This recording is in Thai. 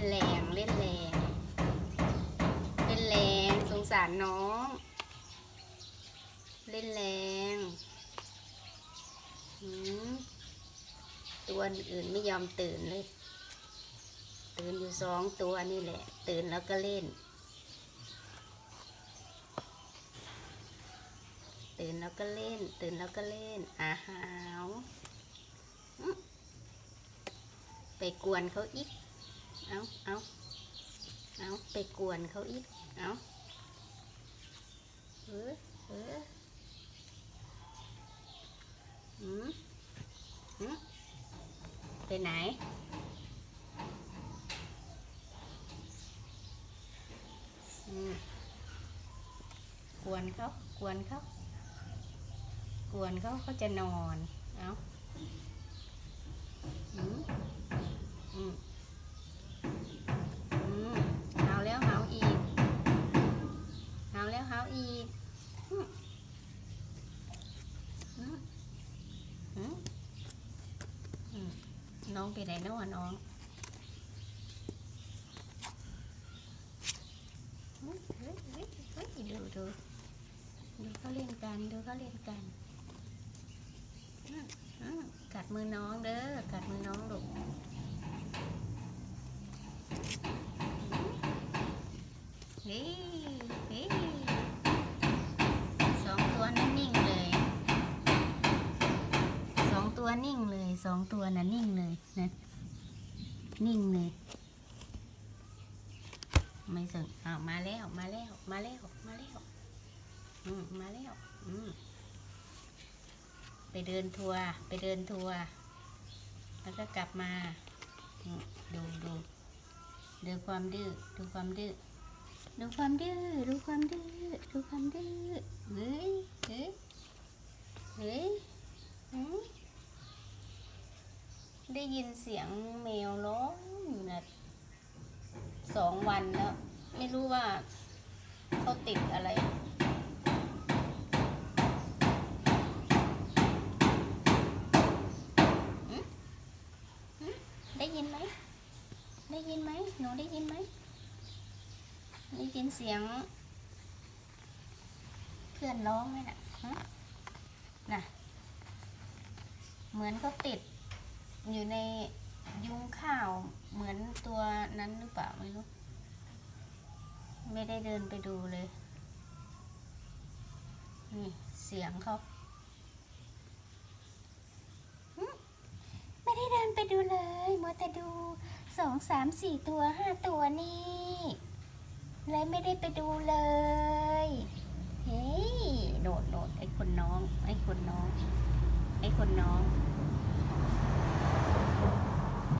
นแรงเล่นแรงเล่นแรงสงสารน้อง เล่นแรงตัวอื่นไม่ยอมตื่นเลย ตื่นอยู่สองตัวนี่แหละ ตื่นแล้วก็เล่น ตื่นแล้วก็เล่น ตื่นแล้วก็เล่นอาหาวไปกวนเขาอีก เอาเอาเอาไปกวนเขาอีก เอาเออเอออืมอืมไปไหนกวนเขากวนเขากวนเขาเขาจะนอน เอาอืมอืมอืมหาวแล้วหาวอีกหาวแล้วหาวอีกอืมอืมอืมอืม น้องไปไหนน้องน้องเฮ้ยเฮ้ยเฮ้ยเฮ้ยดูดูดูเขาเล่นกันดูเขาเล่นกันกัดมือน้องเด้อกัดมือน้องลูกเฮ้ยเฮ้ยสองตัวนั่นนิ่งเลยสองตัวนิ่ง สองตัวนะนิ่งเลยนะนิ่งเลย ไม่สนอ้าวมาแล้วมาแล้วมาแล้วมาแล้วอืมมาแล้วอืมไปเดินทัวร์ไปเดินทัวร์แล้วก็กลับมาดูดูดูความดื้อดูความดื้อดูความดื้อดูความดื้อดูความดื้อ เฮ้ย เฮ้ย เฮ้ยหืม ได้ยินเสียงแมวร้องอยู่นะสองวันแล้ว ไม่รู้ว่าเขาติดอะไร ได้ยินไหม ได้ยินไหม หนูได้ยินไหม ได้ยินเสียง เพื่อนร้องไหมนะฮะน่ะ เหมือนเขาติด อยู่ในยุงข้าวเหมือนตัวนั้นหรือเปล่าไม่รู้ ไม่ได้เดินไปดูเลย นี่เสียงเขาไม่ได้เดินไปดูเลยมัวแต่ดูสองสามสี่ตัวห้าตัวนี่เลยไม่ได้ไปดูเลย เฮ้ยโดดโดดไอ้คนน้อง ไอ้คนน้อง ไอ้คนน้อง